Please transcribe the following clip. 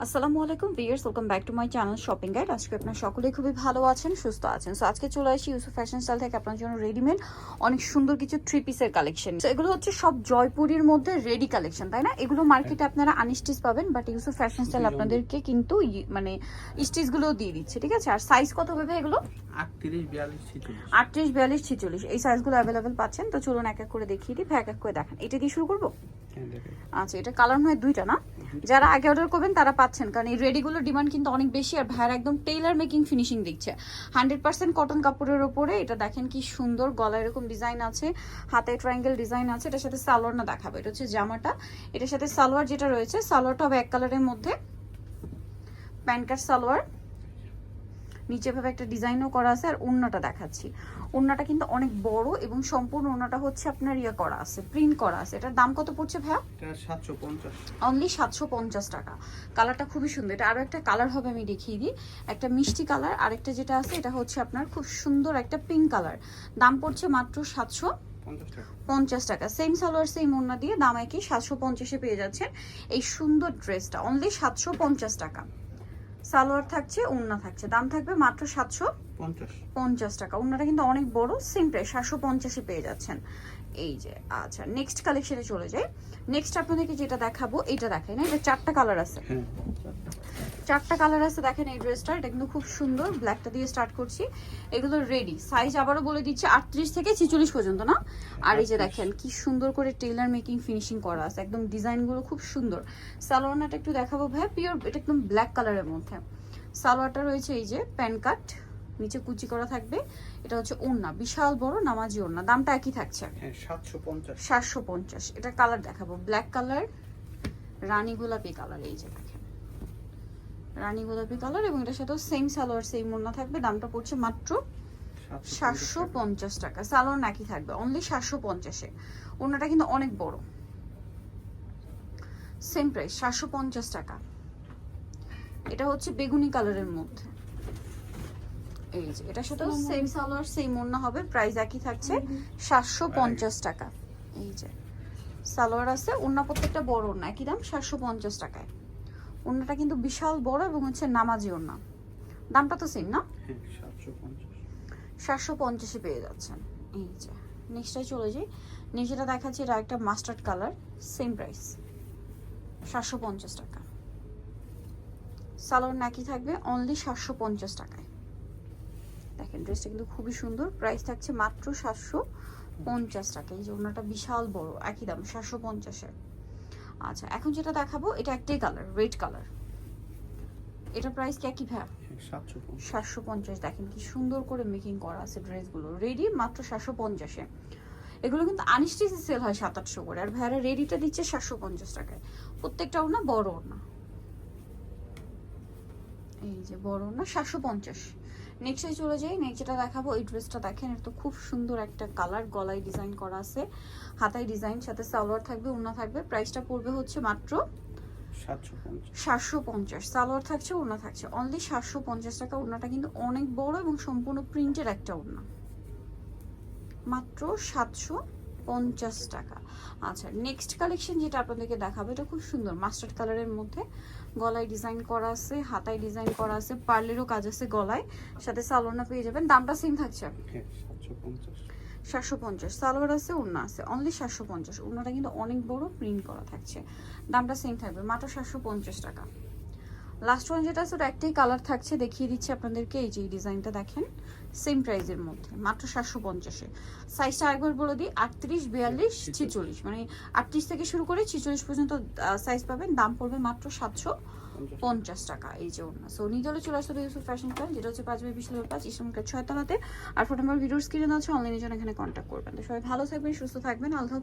আসসালামু আলাইকুম viewers welcome back to my channel shopping guide আজকে আপনার সকলেই খুবই ভালো আছেন সুস্থ আছেন। সো আজকে চলে আসি ইউসুফ ফ্যাশন স্টাইল থেকে আপনার জন্য রেডিমেড অনেক সুন্দর কিছু থ্রি পিসের কালেকশন এগুলো হচ্ছে সব জয়পুরের মধ্যে রেডি কালেকশন তাই না? এগুলো মার্কেটে আপনারা আনস্টিচ পাবেন বাট ইউসুফ ফ্যাশন স্টাইল আপনাদেরকে কিন্তু মানে স্টিচগুলো দিয়ে দিচ্ছে ঠিক আছে? আর সাইজ কত হবে এগুলো? আটত্রিশ বিয়াল্লিশ ছিচল্লিশ। এই সাইজগুলো অ্যাভেলেবেল পাচ্ছেন? তো চলুন এক এক করে দেখিয়ে দিই এক এক করে দেখান। এটা দিয়ে শুরু করব? হ্যাঁ আচ্ছা এটা কালার হয় দুইটা না? যারা আগে অর্ডার করবেন তারা পাচ্ছেন। কারণ এই রেডিগুলোর ডিমান্ড কিন্তু অনেক বেশি আর ভাইয়ার একদম টেইলার মেকিং ফিনিশিং দিচ্ছে। হান্ড্রেড পার্সেন্ট কটন কাপড়ের ওপরে এটা দেখেন কি সুন্দর গলা এরকম ডিজাইন আছে হাতে ট্রায়াঙ্গেল ডিজাইন আছে এটার সাথে সালোয়ার না দেখাবো এটা হচ্ছে জামাটা। এটার সাথে সালোয়ার যেটা রয়েছে সালোয়ারটা হবে এক কালারের মধ্যে প্যান্ট কাট সালোয়ার। নিচে ভাবে একটা ডিজাইনও করা আছে আর ওড়নাটা দেখাচ্ছি। ওড়নাটা কিন্তু অনেক বড় এবং সম্পূর্ণ ওড়নাটা হচ্ছে আপনার ইয়ে করা আছে প্রিন্ট করা আছে। এটার দাম কত পড়ছে ভাইয়া? এটা সাতশো পঞ্চাশ। অনলি সাতশো পঞ্চাশ টাকা। কালারটা খুবই সুন্দর। এটা আরও একটা কালার হবে আমি দেখিয়ে দিই। একটা মিষ্টি কালার আরেকটা যেটা আছে এটা হচ্ছে আপনার খুব সুন্দর একটা পিঙ্ক কালার। দাম পড়ছে মাত্র সাতশো পঞ্চাশ টাকা। পঞ্চাশ টাকা। সেম সালোয়ার সেম ওড়না দিয়ে দাম একই সাতশো পঞ্চাশে পেয়ে যাচ্ছেন। এই সুন্দর ড্রেসটা অনলি সাতশো পঞ্চাশ টাকা। সালোয়ার থাকছে ওড়না থাকছে। দাম থাকবে মাত্র সাতশো পঞ্চাশ। টাকা। ওনাটা কিন্তু অনেক বড় সেম প্রাইস সাতশো পঞ্চাশে পেয়ে যাচ্ছেন। এই যে আচ্ছা নেক্সট কালেকশনে চলে যাই। নেক্সট আপনাদেরকে যেটা দেখাবো এটা দেখাই না এটা চারটা কালার আছে। হ্যাঁ। চারটা কালার আছে দেখেন এই ড্রেসটা এটা কিন্তু খুব সুন্দর ব্ল্যাকটা দিয়ে স্টার্ট করছি। এগুলো রেডি সাইজ আবারও বলে দিচ্ছি আটত্রিশ থেকে ছিচল্লিশ পর্যন্ত না? আর এই যে দেখেন কি সুন্দর করে টেইলার মেকিং ফিনিশিং করা আছে একদম ডিজাইনগুলো খুব সুন্দর। সালোয়ারটা একটু দেখাবো ভাই পিওর এটা একদম ব্ল্যাক কালারের মধ্যে। সালোয়ারটা রয়েছে এই যে প্যান কাট। নিচে কুচি করা থাকবে। এটা হচ্ছে ওড়না বিশাল বড় নামাজি ওড়না। দামটা একই থাকছে। হ্যাঁ সাতশো পঞ্চাশ। সাতশো পঞ্চাশ। এটা কালার দেখাবো। ব্ল্যাক কালার রানী গোলাপি কালার এই যে দেখেন। রানী গোলাপি কালার এবং এটার সাথেও সেম সালোয়ার সেম ওড়না থাকবে। দামটা পড়ছে মাত্র সাতশো পঞ্চাশ টাকা। সালোয়ার নাকি থাকবে অনলি সাতশো পঞ্চাশে। ওড়নাটা কিন্তু অনেক বড়। সেম প্রাইস সাতশো পঞ্চাশ টাকা। এটা হচ্ছে বেগুনি কালারের মধ্যে। এই যে এটার সাথেও সেম সালোয়ার সেম ওড়না হবে প্রাইস একই থাকছে সাতশো পঞ্চাশ টাকা। এই যে সালোয়ার আছে ওড়না প্রত্যেকটা বড় ওড়না একই দাম সাতশো পঞ্চাশ টাকায়। ওড়নাটা কিন্তু বিশাল বড় এবং হচ্ছে নামাজি ওড়না। দামটা তো সেম না? হ্যাঁ সাতশো পঞ্চাশে। পেয়ে যাচ্ছেন। এই যে নেক্সটটাই চলে যাই। নিচেটা দেখাচ্ছি এটা একটা মাস্টার্ড কালার সেম প্রাইস সাতশো পঞ্চাশ টাকা। সালোয়ার নাকি থাকবে অনলি সাতশো পঞ্চাশ টাকায়। দেখেন ড্রেসটা কিন্তু খুবই সুন্দর। প্রাইস থাকছে মাত্র সাতশো পঞ্চাশ টাকা। এই যে ওনাটা বিশাল বড় একই দাম সাতশো পঞ্চাশের। আচ্ছা এখন যেটা দেখাবো এটা একটাই কালার রেড কালার এটা প্রাইস কি একই ভ্যা হ্যাঁ সাতশো পঞ্চাশ। দেখেন কি সুন্দর করে মেকিং করা আছে ড্রেসগুলো রেডি মাত্র সাতশো পঞ্চাশে। এগুলো কিন্তু আনস্টিচে সেল হয় সাত আটশো করে। আর ভাইয়ারা রেডিটা দিচ্ছে সাতশো পঞ্চাশ টাকায়। প্রত্যেকটাও না বড় না। এই যে বড় না সাতশো পঞ্চাশ। নেক্সটে চলে যাই নেক্সট যেটা দেখাবো। এই ড্রেসটা দেখেন এটা তো খুব সুন্দর একটা কালার গলায় ডিজাইন করা আছে। হাতায় ডিজাইন সাথে সালোয়ার থাকবে ওড়না থাকবে। প্রাইসটা পড়বে হচ্ছে মাত্র সাতশো পঞ্চাশ। সাতশো পঞ্চাশ। সালোয়ার থাকছে ওড়না থাকছে। অনলি সাতশো পঞ্চাশ টাকা ওড়নাটা কিন্তু অনেক বড় এবং সম্পূর্ণ প্রিন্টের একটা ওড়না। মাত্র সাতশো পঞ্চাশ টাকা। আচ্ছা নেক্সট কালেকশন যেটা আপনাদেরকে দেখাবো এটা খুব সুন্দর মাস্টার্ড কালারের মধ্যে। গলায় ডিজাইন করা আছে হাতায় ডিজাইন করা আছে পার্লেরও কাজ আছে গলায়। সাথে সালোয়ারটা পেয়ে যাবেন দামটা সেম থাকছে হ্যাঁ সাতশো পঞ্চাশ। সাতশো পঞ্চাশ সালোয়ার আছে ওড়না আছে অনলি সাতশো পঞ্চাশ। ওড়নাটা কিন্তু অনেক বড় প্রিন্ট করা থাকছে। দামটা সেম থাকবে মাত্র সাতশো পঞ্চাশ টাকা। লাস্ট ওয়ান যেটা আছে ওটা একটাই কালার থাকছে দেখিয়ে দিচ্ছি আপনাদেরকে এই যে এই ডিজাইনটা দেখেন সেম প্রাইজের মধ্যে মাত্র সাতশো পঞ্চাশে। সাইজটা একবার বলে দিই আটত্রিশ বিয়াল্লিশ ছিচল্লিশ। মানে আটত্রিশ থেকে শুরু করে ছিচল্লিশ পর্যন্ত সাইজ পাবেন দাম পড়বে মাত্র সাতশো পঞ্চাশ টাকা এই যে ওড়না। সো নিজলে চলে আসতে ইউসুফ ফ্যাশন স্টাইল যেটা হচ্ছে পাঁচ বাই বিশ লেভেল পাঁচ ইসলামকার ছয় তলাতে আর ফোন নাম্বার ভিডিওর স্ক্রিনে আছে অনলাইনে জন্য এখানে কন্ট্যাক্ট করবেন। তো সবাই ভালো থাকবেন সুস্থ থাকবেন আল্লাহ